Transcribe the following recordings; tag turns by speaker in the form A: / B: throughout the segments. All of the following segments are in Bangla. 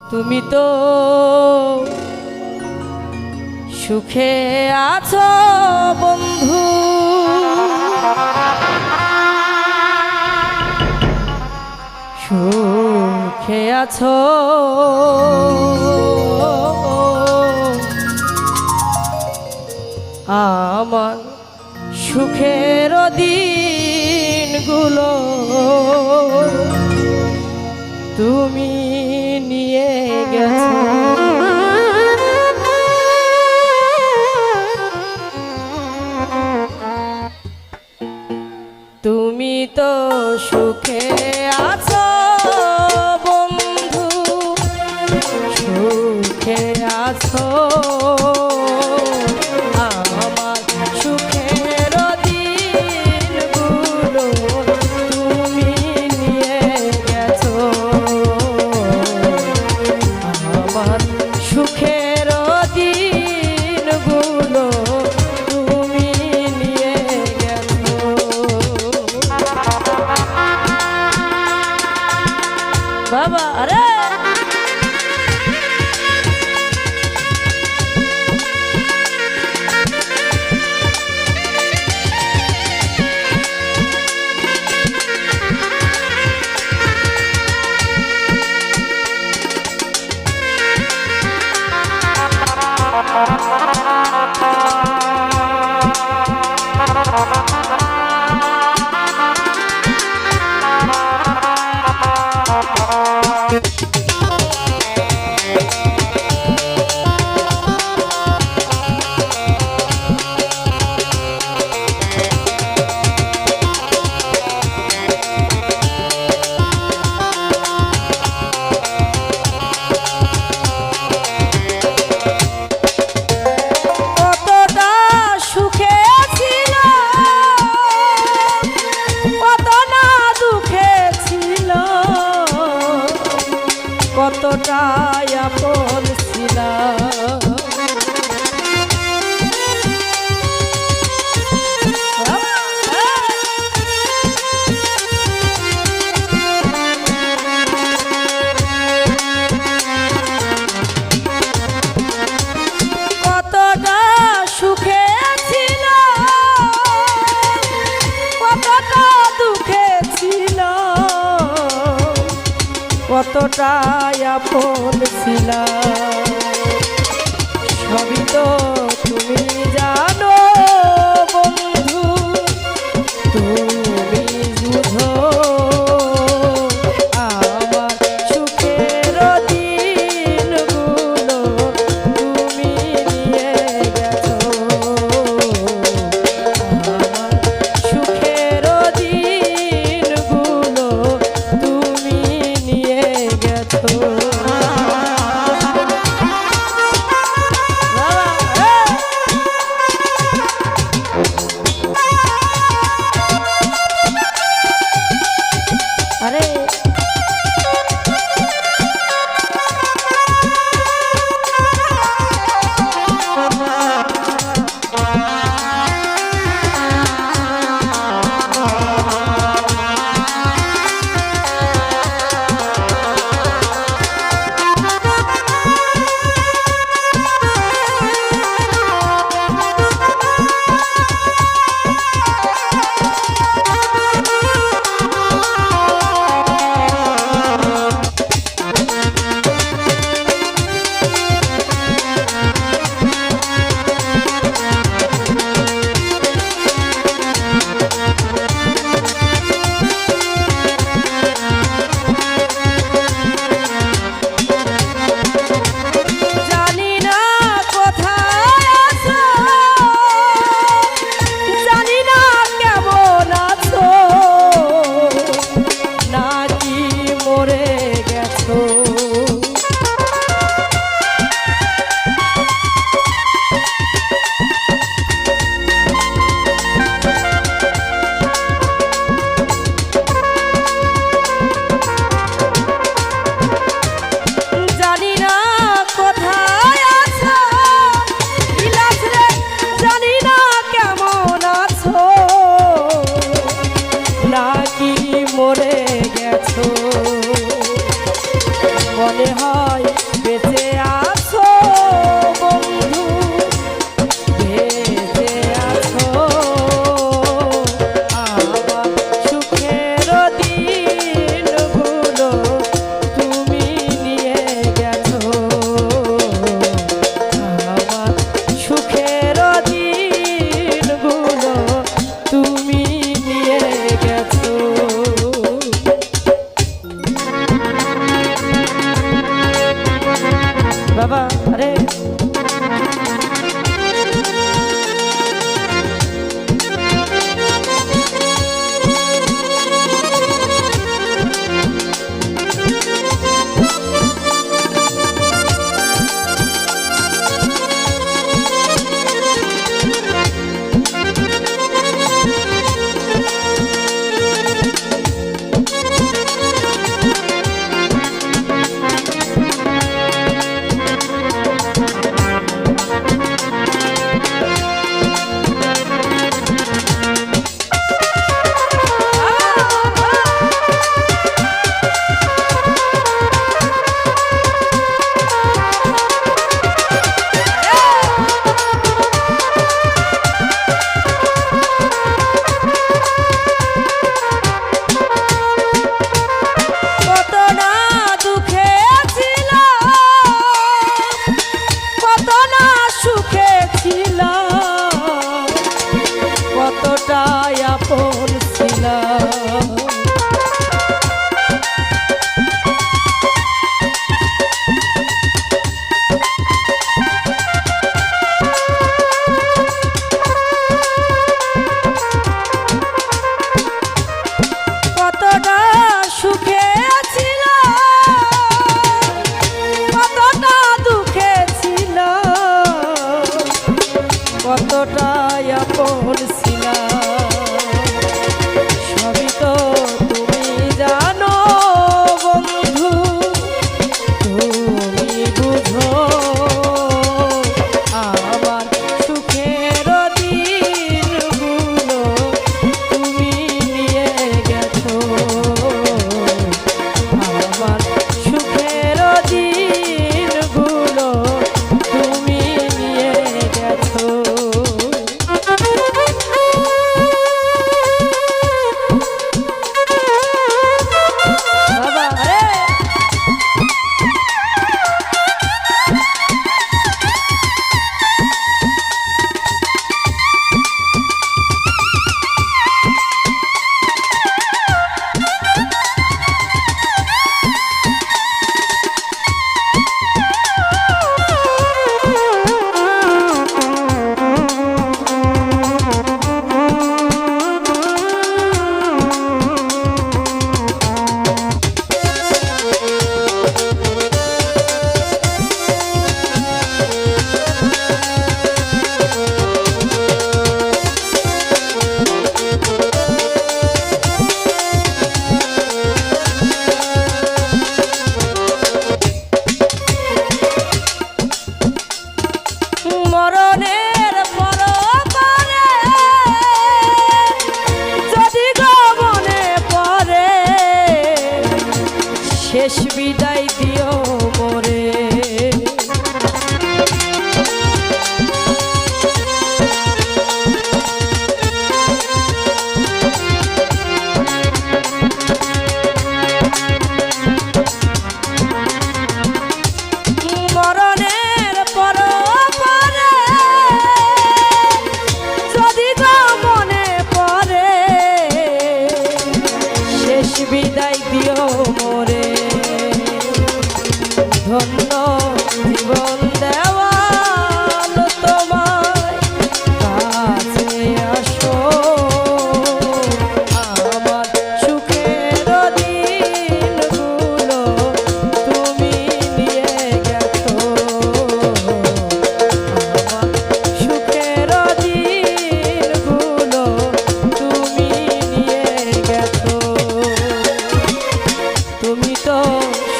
A: তুমি তো সুখে আছো বন্ধু। সুখে আছো। আমার সুখের দিনগুলো তুমি নিয়ে গেছো। তুমি তো সুখে আছো। Uh-huh. কতটা আপন ছিলাম। সবই তো বাবা আরে।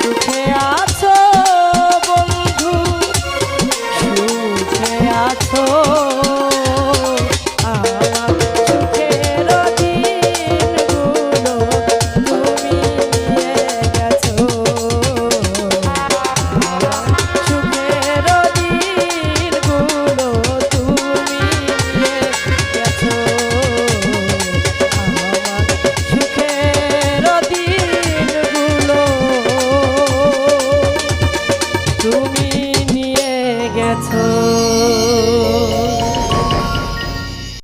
A: সুখে আছো